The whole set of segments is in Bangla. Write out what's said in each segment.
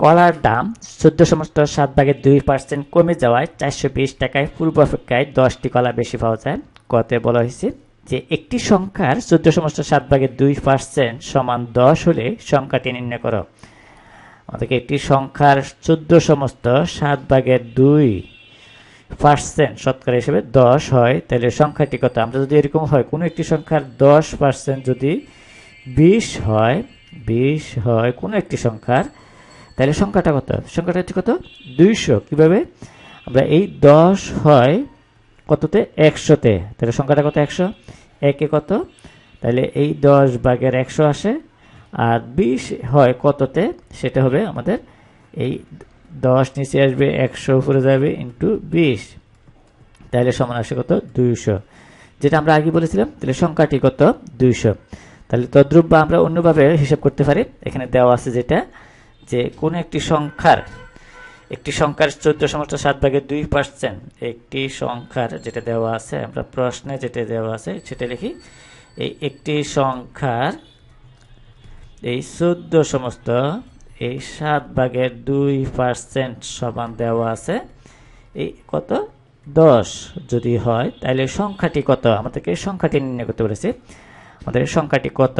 কলার দাম চোদ্দ সমস্ত সাত ভাগের দুই পার্সেন্ট কমে যাওয়ায় চারশো বিশ টাকায় পূর্ব অপেক্ষায় দশটি কলা বেশি পাওয়া যায়। কতে বলা হয়েছে যে একটি সংখ্যার চোদ্দ সমস্ত সাত ভাগে দুই পার্সেন্ট সমান দশ হলে সংখ্যাটি নির্ণয় করো। আমাদেরকে একটি সংখ্যার চোদ্দ সমস্ত সাত ভাগের দুই পার্সেন্ট শতকরা হিসেবে দশ হয়, তাহলে সংখ্যাটি কত? আমরা যদি এরকম হয়, কোনো একটি সংখ্যার দশ পার্সেন্ট যদি বিশ হয় বিশ হয় কোনো একটি সংখ্যার তাহলে সংখ্যাটা কত? সংখ্যাটা হচ্ছে কত? দুইশো। কীভাবে? আমরা এই দশ হয় কততে? একশোতে। তাহলে সংখ্যাটা কত? একশো। একে কত? তাহলে এই দশ ভাগের একশো আসে। আর বিশ হয় কততে? সেটা হবে আমাদের এই দশ নিচে আসবে একশো, উপরে যাবে ইন্টু বিশ। তাহলে সমান আসে কত? দুইশো। যেটা আমরা আগে বলেছিলাম, তাহলে সংখ্যাটি কত? দুইশো। তাহলে তদ্রুপ বা আমরা অন্যভাবে হিসাব করতে পারি। এখানে দেওয়া আছে যেটা যে কোন একটি সংখ্যার একটি সংখ্যার চোদ্দ সমস্ত সাত ভাগের দুই পার্সেন্ট একটি সংখ্যার যেটা দেওয়া আছে, আমরা প্রশ্নে যেটা দেওয়া আছে, সেটা লিখি, এই একটি সংখ্যার এই চোদ্দ সমস্ত এই সাত ভাগের দুই পার্সেন্ট সমান দেওয়া আছে, এই কত? দশ যদি হয় তাহলে সংখ্যাটি কত? আমাদেরকে সংখ্যাটি নির্ণয় করতে বলেছে। আমাদের সংখ্যাটি কত?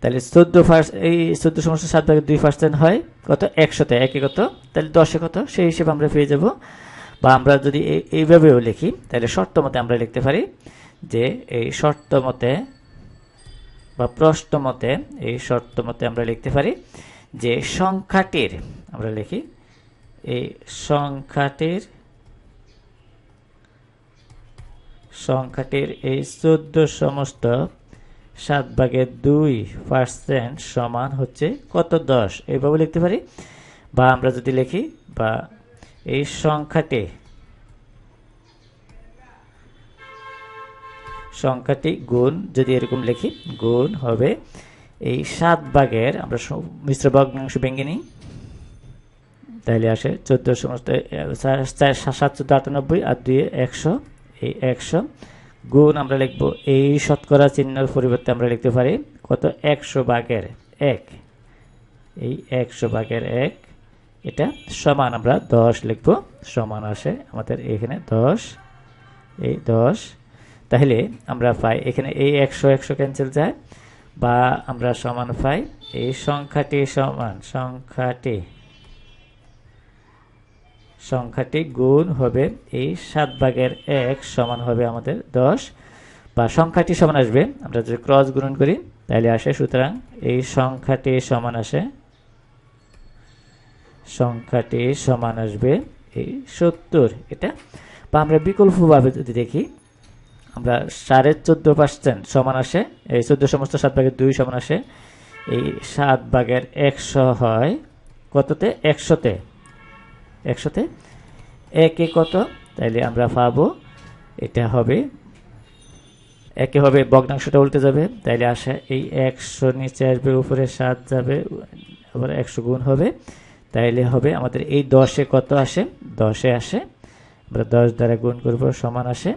তাহলে চোদ্দ ফার্স্ট এই চোদ্দ সমস্ত সাত ভাগের দুই পার্সেন্ট হয় কত? একশোতে একে কত? তাহলে দশে কত? সেই হিসেবে আমরা পেয়ে যাব। বা আমরা যদি এই- এইভাবেও লিখি, তাহলে শর্ত মতে আমরা লিখতে পারি যে এই শর্ত মতে বা প্রশ্ন মতে এই শর্ত মতে আমরা লিখতে পারি যে সংখ্যাটির, আমরা লিখি, এই সংখ্যাটির সংখ্যাটির এই চোদ্দ সমস্ত সাত ভাগের দুই পার্সেন্ট সমান হচ্ছে কত দশ? এইভাবে লিখতে পারি? বা আমরা যদি লিখি, বা এই সংখ্যাটি সংখ্যাটি গুণ যদি এরকম লিখি, গুণ হবে এই সাত ভাগের, আমরা মিশ্র ভগ্নাংশ ভেঙে নিই। তাহলে আসে চোদ্দ সমস্ত সাত চোদ্দ আটানব্বই আর দুই একশো, এই একশো গুণ আমরা লিখব, এই শতকরা চিহ্নের পরিবর্তে আমরা লিখতে পারি কত? একশো ভাগের এক। এই একশো ভাগের এক, এটা সমান আমরা দশ লিখব, সমান আসে আমাদের এখানে দশ, এই দশ। তাহলে আমরা পাই, এখানে এই একশো একশো ক্যান্সেল যায়, বা আমরা সমান পাই, এই সংখ্যাটি সমান, সংখ্যাটি। সংখ্যাটি গুণ হবে এই সাত ভাগের এক সমান হবে আমাদের দশ। বা সংখ্যাটি সমান আসবে, আমরা যদি ক্রস গুণন করি, তাহলে আসে সুতরাং এই সংখ্যাটি সমান আসে, সংখ্যাটি সমান আসবে এই সত্তর। এটা বা আমরা বিকল্পভাবে যদি দেখি, আমরা সাড়ে চোদ্দ পার্সেন্ট সমান আসে, এই চোদ্দ সমস্ত সাত ভাগের দুই সমান আসে, এই সাত ভাগের একশো হয় কততে? একশোতে। একশোতে একে কত? তাইলে আমরা পাবো, এটা হবে, একে হবে ভগ্নাংশটা উল্টে যাবে। তাইলে আসে এই একশো নিচে আসবে, উপরে সাত যাবে, আবার একশো গুণ হবে। তাইলে হবে আমাদের এই দশে কত আসে? দশে আসে। আমরা দশ দ্বারা গুণ করব, সমান আসে।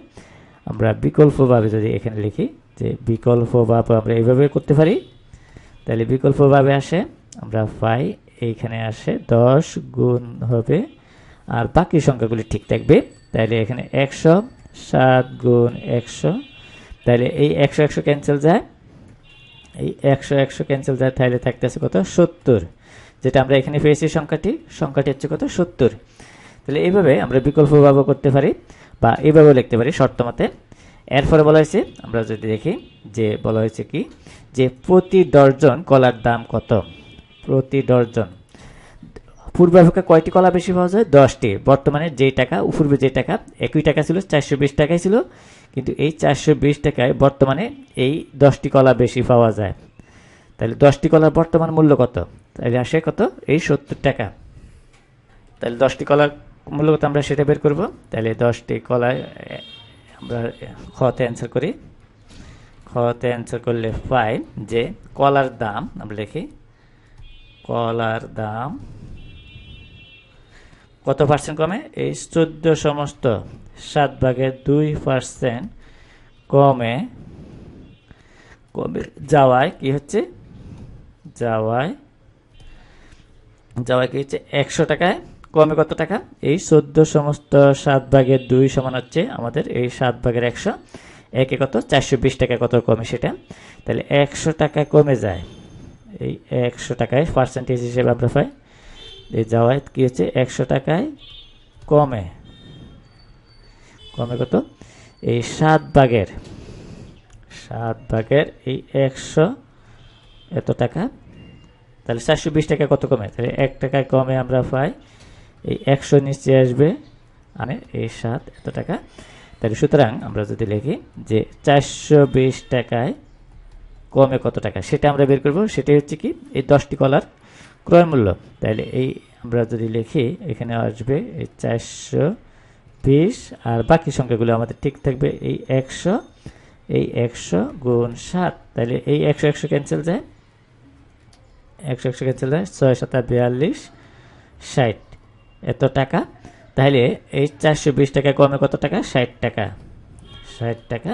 আমরা বিকল্পভাবে যদি এখানে লিখি, যে বিকল্পভাবে আমরা এইভাবে করতে পারি তাহলে বিকল্পভাবে আসে। আমরা পাই, এইখানে আসে দশ গুণ হবে আর বাকি সংখ্যাগুলি ঠিক থাকবে। তাহলে এখানে একশো সাত গুণ একশো। তাহলে এই একশো একশো ক্যান্সেল যায়। এই একশো একশো ক্যান্সেল যায় তাহলে থাকতেছে কত? সত্তর। যেটা আমরা এখানে পেয়েছি সংখ্যাটি সংখ্যাটি হচ্ছে কত? সত্তর। তাহলে এইভাবে আমরা বিকল্পভাবে করতে পারি বা এইভাবেও লিখতে পারি শর্ত মতে। এরপরে বলা হয়েছে, আমরা যদি দেখি যে বলা হয়েছে কি? যে প্রতি ডর্জন কলার দাম কত? প্রতি ডর্জন পূর্বাপেক্ষা কয়টি কলা বেশি পাওয়া যায়? দশটি। বর্তমানে যেই টাকা পূর্বে যে টাকা, একই টাকা ছিল, চারশো বিশ টাকাই ছিল। কিন্তু এই চারশো বিশ টাকায় বর্তমানে এই দশটি কলা বেশি পাওয়া যায়। তাহলে দশটি কলার বর্তমান মূল্য কত? তাহলে আসে কত? এই সত্তর টাকা। তাহলে দশটি কলার মূল্য কত আমরা সেটা বের করব? তাহলে দশটি কলায় আমরা খতে অ্যান্সার করি। খতে অ্যান্সার করলে পাই যে কলার দাম, আমরা লিখি, কলার দাম কত পার্সেন্ট কমে? এই চোদ্দ সমস্ত সাত ভাগের দুই পার্সেন্ট কমে কমে যাওয়ায় কি হচ্ছে? যাওয়ায় যাওয়ায় কি হচ্ছে? একশো টাকায় কমে কত টাকা? এই চোদ্দ সমস্ত সাত ভাগের দুই সমান হচ্ছে আমাদের এই সাত ভাগের একশো। একে কত? চারশো বিশ টাকা কত কমে সেটা? তাহলে একশো টাকা কমে যায়। এই একশো টাকায় পার্সেন্টেজ হিসেবে আমরা পাই এই যাওয়ায় কী হচ্ছে? একশো টাকায় কমে। কমে কত? এই সাত ভাগের। সাত ভাগের এই একশো এত টাকা। তাহলে চারশো বিশ টাকা কত কমে? তাহলে এক টাকায় কমে আমরা পাই। এই একশো নিচে আসবে। মানে এই সাত এত টাকা। তাহলে সুতরাং আমরা যদি লিখি যে চারশো বিশ টাকায় কমে কত টাকা? সেটা আমরা বের করব। সেটাই হচ্ছে কি? এই দশটি কলার ক্রয় মূল্য তাহলে এই আমরা যদি লিখি, এখানে আসবে এই চারশো বিশ, আর বাকি সংখ্যাগুলো আমাদের ঠিক থাকবে এই একশো এই একশো গুণ সাত। তাহলে এই একশো একশো ক্যান্সেল যায়। একশো একশো ক্যান্সেল যায়, ছয় সাতা বিয়াল্লিশ, ষাট। এত টাকা। তাহলে এই চারশো বিশ টাকা কমে কত টাকা? ষাট টাকা। ষাট টাকা।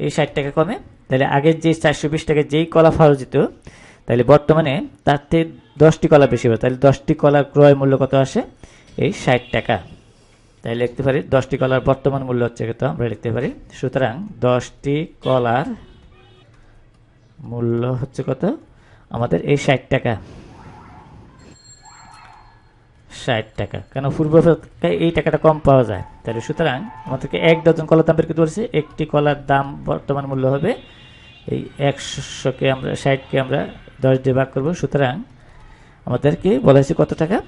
এই ষাট টাকা কমে। তাহলে আগের যে চারশো বিশ টাকা যেই কলা ফাওয়া যেত তাহলে বর্তমানে তার থেকে দশটি কলা বেশি হবে। তাহলে দশটি কলার ক্রয় মূল্য কত আসে? এই ষাট টাকা। তাই লিখতে পারি, দশটি কলার বর্তমান মূল্য হচ্ছে কত? আমরা লিখতে পারি, সুতরাং দশটি কলার মূল্য হচ্ছে কত? আমাদের এই ষাট টাকা। ষাট টাকা। কেন? পূর্ব এই টাকাটা কম পাওয়া যায়। তাহলে সুতরাং আমাদেরকে এক ডজন কলার দাম বের করতে বলছে, একটি কলার দাম বর্তমান মূল্য হবে এই একশোকে আমরা, ষাটকে আমরা দশ দিয়ে ভাগ করব। সুতরাং আমাদেরকে বলা হয়েছে কত টাকা?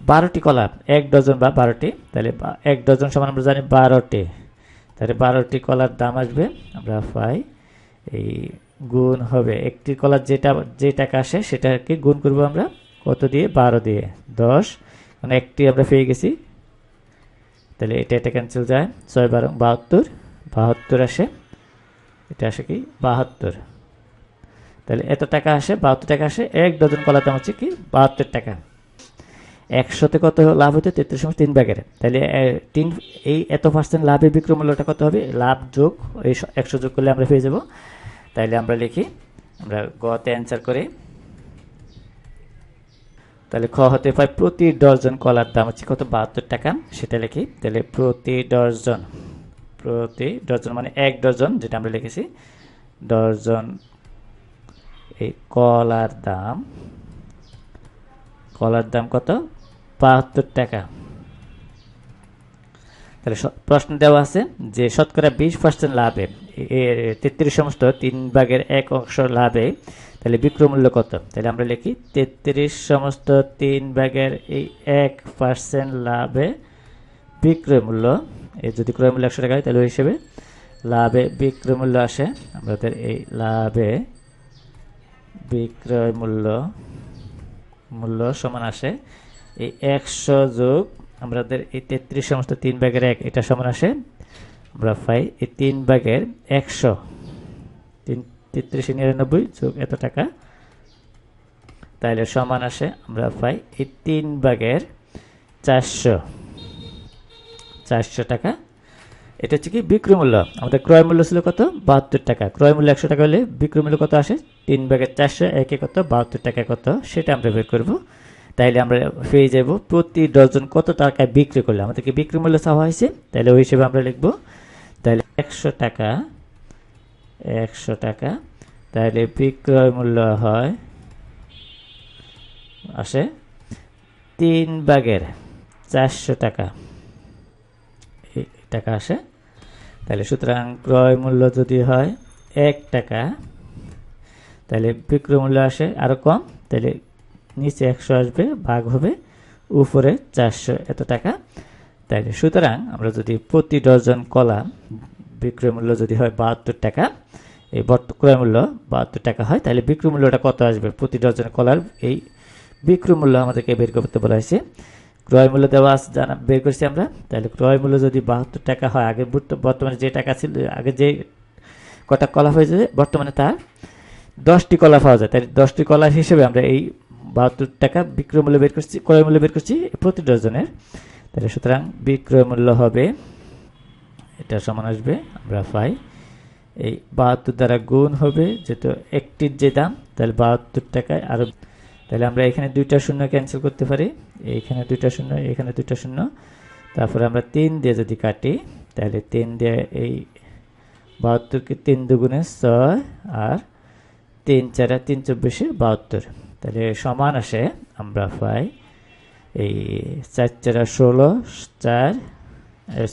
বারোটি কলা এক ডজন বা বারোটি। তাহলে এক ডজন সমান আমরা জানি বারোটি। তাহলে বারোটি কলার দাম আসবে, আমরা পাই, এই গুণ হবে। একটি কলার যেটা, যে টাকা আসে সেটাকে গুণ করব আমরা। কত দিয়ে? বারো দিয়ে। দশ। মানে একটি আমরা পেয়ে গেছি। তাহলে এটা এটা ক্যান্সেল যায়। ছয় বারো বাহাত্তর। বাহাত্তর আসে। এটা আসে কি? বাহাত্তর। তাহলে এত টাকা আসে, বাহাত্তর টাকা আসে, এক ডজন কলার দাম হচ্ছে কি? বাহাত্তর টাকা। একশোতে কত লাভ হতো তেত্রিশ তিন ব্যাগের তাহলে তিন, এই এত পার্সেন্ট লাভের বিক্রয় মূল্যটা কত হবে? লাভ যোগ, এই একশো যোগ করলে আমরা পেয়ে যাব। তাইলে আমরা লিখি, আমরা গতে অ্যান্সার করি। তাহলে খ হতে পায় প্রতি ডজন কলার দাম হচ্ছে কত? বাহাত্তর টাকা, সেটা লিখি। তাহলে প্রতি ডজন প্রতি ডজন মানে এক ডজন, যেটা আমরা লিখেছি, ডজন এই কলার দাম কলার দাম কত? বাহাত্তর টাকা। তাহলে প্রশ্ন দেওয়া আছে যে শতকরা বিশ পার্সেন্ট লাভে তেত্রিশ সমস্ত তিন ভাগের এক অংশ লাভে, তাহলে বিক্রয় মূল্য কত? তাহলে আমরা লিখি তেত্রিশ সমস্ত তিন ভাগের এই এক পার্সেন্ট লাভে বিক্রয় মূল্য যদি ক্রয় মূল্য একশো টাকা হয়, তাহলে ওই হিসেবে লাভে বিক্রয় মূল্য আসে। আমাদের এই লাভে বিক্রয় মূল্য মূল্য সমান আসে। এই একশো যোগ আমাদের এই তেত্রিশ সমস্ত তিন ভাগের এক, এটা সমান আসে। আমরা পাই এই তিন ভাগের একশো। তিন, তেত্রিশে, নিরানব্বই যোগ এত টাকা, তাহলে সমান আসে। আমরা পাই এই তিন ভাগের চারশো। চারশো টাকা। এটা হচ্ছে কি বিক্রয় মূল্য। আমাদের ক্রয় মূল্য ছিল কত? বাহাত্তর টাকা। ক্রয় মূল্য একশো টাকা হলে বিক্রয় মূল্য কত আসে? তিন ভাগের চারশো, একে কত? বাহাত্তর টাকা কত? সেটা আমরা বের করব। তাইলে আমরা পেয়ে যাব প্রতি ডজন কত টাকায় বিক্রি করলে। আমাদেরকে বিক্রয় মূল্য চাওয়া হয়েছে। তাহলে ওই হিসেবে আমরা লিখব। তাহলে একশো টাকা একশো টাকা। তাহলে বিক্রয় মূল্য হয়, আসে তিন ভাগের চারশো টাকা। টাকা আসে। তাহলে সুতরাং ক্রয় মূল্য যদি হয় এক টাকা, তাহলে বিক্রয় মূল্য আসে আরও কম, তাহলে নিচে একশো আসবে, ভাগ হবে উপরে চারশো এত টাকা। তাইলে সুতরাং আমরা যদি প্রতি ডজন কলা বিক্রয় মূল্য যদি হয় বাহাত্তর টাকা, এই বর্ত, ক্রয় মূল্য বাহাত্তর টাকা হয়, তাহলে বিক্রয় মূল্যটা কত আসবে? প্রতি ডজন কলার এই বিক্রয় মূল্য আমাদেরকে বের করতে বলা হয়েছে। ক্রয় মূল্য দেওয়া আছে, জানা বের করছি আমরা। তাহলে ক্রয় মূল্য যদি বাহাত্তর টাকা হয়, আগে বর্তমানে যে টাকা ছিল, আগে যে কটা কলা হয়েছে, বর্তমানে তার দশটি কলা পাওয়া যায়। তাই দশটি কলা হিসেবে আমরা এই বাহাত্তর টাকা বিক্রয় মূল্য বের করছি ক্রয় মূল্য বের করছি প্রতি ডজনের। তাহলে সুতরাং বিক্রয় মূল্য হবে, এটা সমান আসবে, আমরা পাই। এই বাহাত্তর দ্বারা গুণ হবে, যেহেতু একটির যে দাম, তাহলে বাহাত্তর টাকায় আরও তাহলে আমরা এখানে দুইটা শূন্য ক্যান্সেল করতে পারি। এইখানে দুইটা শূন্য এখানে দুইটা শূন্য। তারপরে আমরা তিন দিয়ে যদি কাটি, তাহলে তিন দিয়ে এই বাহাত্তরকে তিন দুগুণে ছয় আর তিন চারে তিন চব্বিশে বাহাত্তর। তাহলে সমান আসে আমরা পাই এই চার চারা ষোলো, চার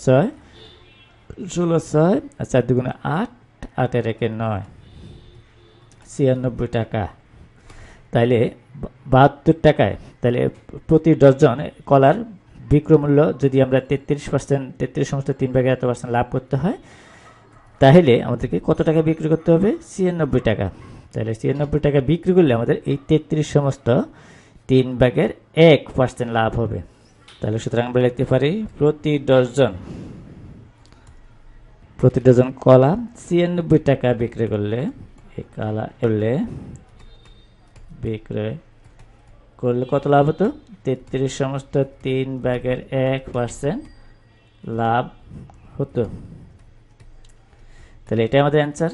ছয়, ষোলো, ছয়, আর চার দুগুণে আট, আটের একে নয়। ছিয়ানব্বই টাকা। তাইলে বাহাত্তর টাকায় তাহলে প্রতি ডজন কলার বিক্রমূল্য যদি আমরা তেত্রিশ পার্সেন্ট তেত্রিশ সমস্ত তিন ভাগে এত পার্সেন্ট লাভ করতে হয়, তাহলে আমাদেরকে কত টাকা বিক্রি করতে হবে? ছিয়ানব্বই টাকা। তাহলে ছিয়ানব্বই টাকা বিক্রি করলে আমাদের এই তেত্রিশ সমস্ত তিন ভাগের এক পার্সেন্ট লাভ হবে। তাহলে সুতরাং আমরা লিখতে পারি প্রতি ডজন প্রতি ডজন কলা ছিয়ানব্বই টাকা বিক্রি করলে, এই কলা করলে বিক্রয় করলে কত লাভ হতো? তেত্রিশ সমস্ত তিন ব্যাগের এক পার্সেন্ট লাভ হতো। তাহলে এটাই আমাদের অ্যান্সার